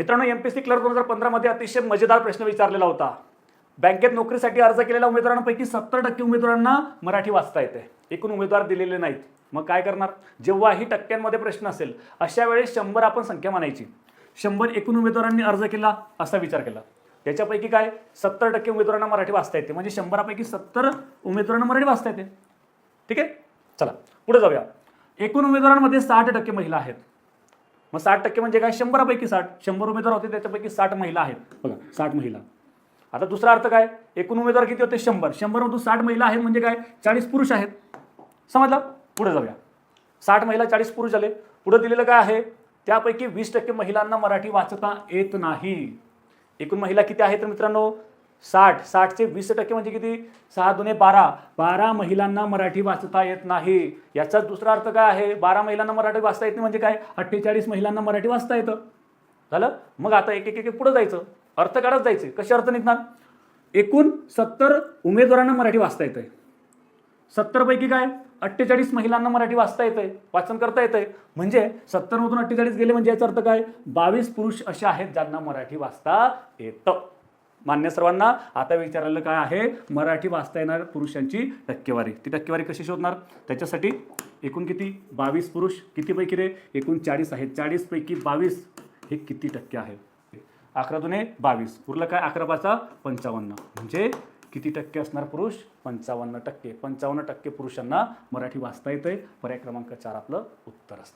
मित्रांनो M P C clerk दोन हजार पंधरामध्ये अतिशय मजेदार प्रश्न विचारलेला होता. बँकेत नोकरीसाठी अर्ज केलेल्या उमेदवारांपैकी सत्तर टक्के उमेदवारांना मराठी वाचता येते. एकूण उमेदवार दिलेले नाहीत. मग काय करणार? जेव्हाही टक्क्यांमध्ये प्रश्न असेल अशा वेळेस शंभर आपण संख्या मानायची. शंभर एकूण उमेदवारांनी अर्ज केला असा विचार केला. त्याच्यापैकी काय? सत्तर टक्के उमेदवारांना मराठी वाचता येते. म्हणजे शंभरापैकी सत्तर उमेदवारांना मराठी वाचता येते. ठीक आहे? चला पुढे जाऊया. एकूण उमेदवारांमध्ये साठ टक्के महिला आहेत. मग साठ टक्के म्हणजे काय? शंभरापैकी साठ. शंभर उमेदवार होते त्याच्यापैकी साठ महिला आहेत. बघा साठ महिला. आता दुसरा अर्थ काय? एकूण उमेदवार किती होते? शंभर. शंभरमधून साठ महिला आहेत म्हणजे काय? चाळीस पुरुष आहेत. समजलं? पुढे जाऊया. साठ महिला चाळीस पुरुष झाले पुढे दिलेलं काय आहे? त्यापैकी वीस टक्के महिलांना मराठी वाचता येत नाही. एकूण महिला किती आहेत तर मित्रांनो? साठ साठचे वीस टक्के म्हणजे किती? सहा दुने बारा. बारा महिलांना मराठी वाचता येत नाही. याचा दुसरा अर्थ काय आहे? बारा महिलांना मराठी वाचता येत नाही म्हणजे काय? अठ्ठेचाळीस महिलांना मराठी वाचता येतं. झालं? मग आता एक एक एक पुढं जायचं. अर्थ काढत जायचे. कसे अर्थ निघणार? एकूण सत्तर उमेदवारांना मराठी वाचता येतंय. आहे सत्तरपैकी काय? अठ्ठेचाळीस महिलांना मराठी वाचता येतंय. वाचन करता येतंय. म्हणजे सत्तरमधून अठ्ठेचाळीस गेले म्हणजे याचा अर्थ काय? बावीस पुरुष असे आहेत ज्यांना मराठी वाचता येतं. मान्य सर्वांना आता विचारायला काय आहे? मराठी वाचता येणार पुरुषांची टक्केवारी. ती टक्केवारी कशी शोधणार? त्याच्यासाठी एकूण किती? बावीस पुरुष कितीपैकी रे? एकूण चाळीस आहेत. चाळीसपैकी बावीस हे किती टक्के आहे? अकरा दुने बावीस. उरलं काय? अकरा पाचा पंचावन्न. म्हणजे किती टक्के असणार पुरुष? पंचावन्न टक्के. पंचावन्न टक्के पुरुषांना मराठी वाचता येतंय. पर्याय क्रमांक चार आपलं उत्तर असतं.